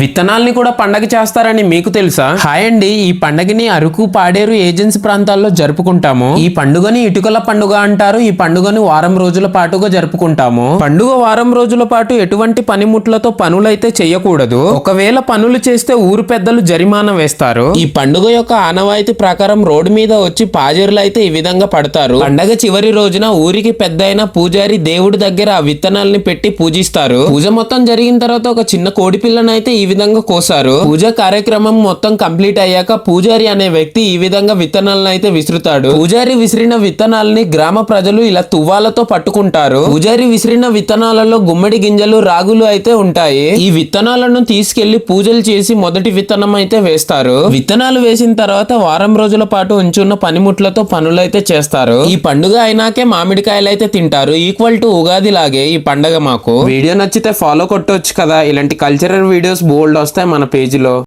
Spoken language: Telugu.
విత్తనాల్ని కూడా పండగ చేస్తారని మీకు తెలుసా? హాయ్ అండి. ఈ పండగని అరకు పాడేరు ఏజెన్సీ ప్రాంతాల్లో జరుపుకుంటాము. ఈ పండుగని ఇటుకల పండుగ అంటారు. ఈ పండుగను వారం రోజుల పాటుగా జరుపుకుంటాము. పండుగ వారం రోజుల పాటు ఎటువంటి పనిముట్లతో పనులైతే చేయకూడదు. ఒకవేళ పనులు చేస్తే ఊరు పెద్దలు జరిమానా వేస్తారు. ఈ పండుగ యొక్క ఆనవాయితీ ప్రకారం రోడ్డు మీద వచ్చి పాజరులు అయితే ఈ విధంగా పడతారు. పండగ చివరి రోజున ఊరికి పెద్దయిన పూజారి దేవుడి దగ్గర ఆ విత్తనాల్ని పెట్టి పూజిస్తారు. పూజ మొత్తం జరిగిన తర్వాత ఒక చిన్న కోడి పిల్లను అయితే ఈ విధంగా కోసారు. పూజ కార్యక్రమం మొత్తం కంప్లీట్ అయ్యాక పూజారి అనే వ్యక్తి ఈ విధంగా విత్తనాలను అయితే విసురుతాడు. పూజారి విసిరిన విత్తనాలని గ్రామ ప్రజలు ఇలా తువ్వాలతో పట్టుకుంటారు. పూజారి విసిరిన విత్తనాలలో గుమ్మడి గింజలు రాగులు అయితే ఉంటాయి. ఈ విత్తనాలను తీసుకెళ్ళి పూజలు చేసి మొదటి విత్తనం అయితే వేస్తారు. విత్తనాలు వేసిన తర్వాత వారం రోజుల పాటు ఉంచున్న పనిముట్లతో పనులైతే చేస్తారు. ఈ పండుగ అయినాకే మామిడికాయలు అయితే తింటారు. ఈక్వల్ టు ఉగాది లాగే ఈ పండగ మాకు. వీడియో నచ్చితే ఫాలో కొట్టవచ్చు కదా. ఇలాంటి కల్చరల్ వీడియోస్ బోల్డ్ వస్తాయి మన పేజీలో.